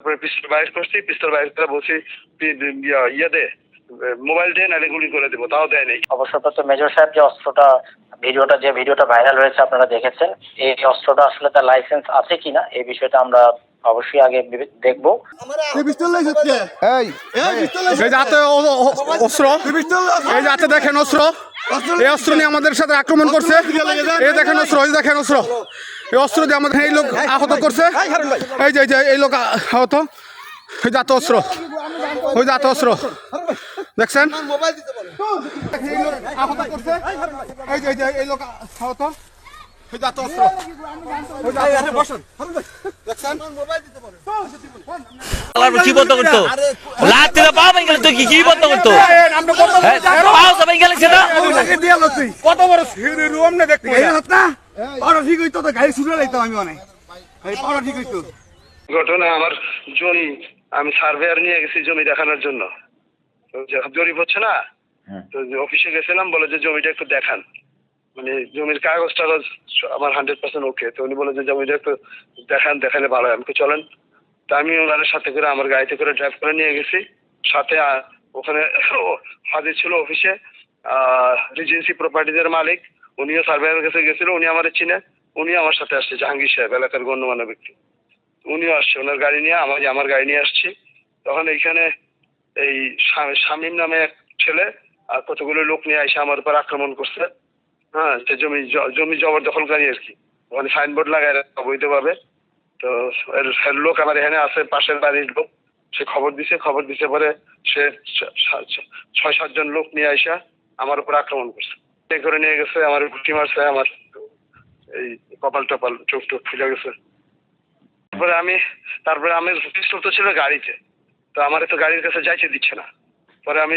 তারপরে পিস্তল বাইর করছি পিস্তল বাইর করে বলছি ইয়ে দে মোবাইল দে নাহলে গুলি করে দেবো। তাও দেয় নাই। অবসরপ্রাপ্ত মেজর সাহেব যে অস্ত্রটা ভিডিওটা যে ভিডিওটা ভাইরাল হয়েছে আপনারা দেখেছেন এই অস্ত্রটা আসলে তার লাইসেন্স আছে কিনা এই বিষয়টা আমরা অবশ্যই আগে দেখব। এই পিস্তল লাইছে কে এই এই পিস্তল লাইছে এই যাতে অস্ত্র এই যাতে দেখেন অস্ত্র। এই অস্ত্র নিয়ে আমাদের সাথে আক্রমণ করছে। এই দেখেন অস্ত্র এই দেখেন অস্ত্র। এই অস্ত্র দিয়ে আমাদের এই লোক আহত করছে। এই যে এই যে এই লোক আহত। ওই যাতে অস্ত্র। ওই যাতে অস্ত্র। দেখছেন? এই যে এই লোক আহত। ওই অস্ত্র। করতো? লাতে পা গেলে তুই কি করতো? পাও কত বড় রুম না? দেখতে ঠিক হইতো তো গাড়ি শুনে লাইতাম আমি অনেক। পাওয়া ঠিক হইতো। ঘটনা আমার জমি আমি সার্ভেয়ার নিয়ে গেছি জমি দেখানোর জন্য। জরিপ হচ্ছে না? তো অফিসে গেছিলাম বলে যে জমিটা একটু দেখান। মানে জমির কাগজ টাগজ আমার হান্ড্রেড পার্সেন্ট ওকে তো উনি বলে যে জমিটা একটু দেখান দেখালে ভালো হয়। আমাকে চলেন। তা আমি ওনাদের সাথে করে আমার গাড়িতে করে ড্রাইভ করে নিয়ে গেছি। সাথে ওখানে হাজির ছিল অফিসে রিজেন্সি প্রপার্টিজের মালিক। উনিও সার্ভেয়ারের কাছে গেছিল, উনি আমার চিনে। উনি আমার সাথে আসছে, জাহাঙ্গীর সাহেব, এলাকার গণ্যমান্য ব্যক্তি। উনিও আসছে, ওনার গাড়ি নিয়ে আমার আমার গাড়ি নিয়ে আসছি। তখন এইখানে এই শামীম নামে এক ছেলে আর কতগুলো লোক নিয়ে এসে আমার উপর আক্রমণ করছে। হ্যাঁ সে জমি জমি জবরদখলকারী আর কি। ওখানে সাইনবোর্ড লাগায় অবৈধভাবে তো লোক আমার এখানে আছে, পাশের বাড়ির লোক। সে খবর দিছে খবর দিছে পরে সে ছয়, সাতজন লোক নিয়ে আসা আমার উপর আক্রমণ করছে। করে নিয়ে গেছে, আমার গুটি মারছে আমার এই কপাল টপাল, চোখ টোক ফুলে গেছে। তারপরে আমি তারপরে আমি পিস্তল তো ছিল গাড়িতে। তো আমার তো গাড়ির কাছে যাইতে দিচ্ছে না। পরে আমি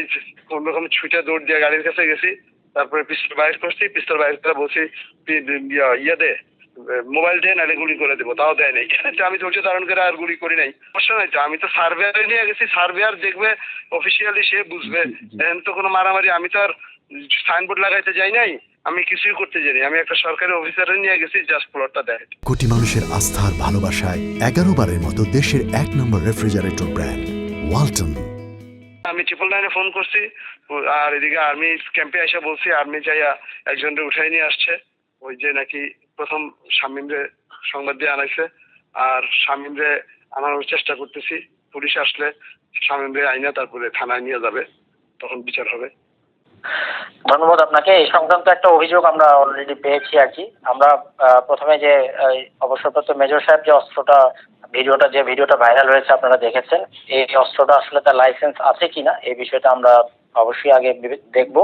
কোন রকম ছুটে দৌড় দিয়ে গাড়ির কাছে গেছি, তারপরে পিস্তল বাইর করছি পিস্তল বাইর করে বলছি ইয়ে দে। মোবাইল দে নাহলে গুলি করে দেবো তাও দেয় নাই। আমি ধৈর্য ধারণ করে আর গুলি করি নাই? সমস্যা নাই তো আমি তো সার্ভেয়ারে নিয়ে গেছি সার্ভেয়ার দেখবে অফিসিয়ালি সে বুঝবে। এখন তো কোনো মারামারি আমি তো আর সাইনবোর্ড লাগাইতে যাই নাই আমি কিছুই করতে যাইনি আমি একটা সরকারি অফিসারে নিয়ে গেছি জাস্ট প্লটটা দেয় কোটি মানুষের আস্থার ভালোবাসায় এগারো বারের মতো দেশের এক নম্বর রেফ্রিজারেটর ব্র্যান্ড ওয়ালটন আমি ট্রিপল নাইনে ফোন করছি আর এদিকে আর্মি ক্যাম্পে এসে বলছি আর্মি যাইয়া একজনকে উঠাই নিয়ে আসছে। ওই যে নাকি প্রথম শামীমরে সংবাদ দিয়ে আনাইছে। আর শামীমরে আনানোর চেষ্টা করতেছি। পুলিশ আসলে শামীমরে আইনা তারপরে থানায় নিয়ে যাবে। তখন বিচার হবে। ধন্যবাদ আপনাকে। এই সংক্রান্ত একটা অভিযোগ আমরা অলরেডি পেয়েছি আর কি। আমরা প্রথমে যে অবসরপ্রাপ্ত মেজর সাহেব যে অস্ত্রটা, ভিডিওটা, যে ভিডিওটা ভাইরাল হয়েছে আপনারা দেখেছেন, এই অস্ত্রটা আসলে তার লাইসেন্স আছে কিনা, এই বিষয়টা আমরা অবশ্যই আগে দেখব।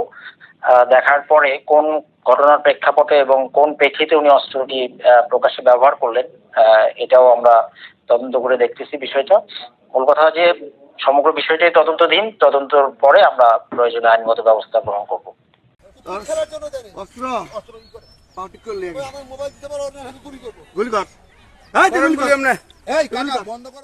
দেখার পরে কোন ঘটনার প্রেক্ষাপটে এবং কোন প্রেক্ষিতে উনি অস্ত্রটি প্রকাশ্যে ব্যবহার করলেন আহ, এটাও আমরা তদন্ত করে দেখতেছি বিষয়টা। মূল কথা যে সমগ্র বিষয়টাই তদন্তধীন তদন্তর পরে আমরা প্রয়োজনীয় আইনগত ব্যবস্থা গ্রহণ করব। গুলি করব। কর। গুলি কর এই কাকা বন্ধ কর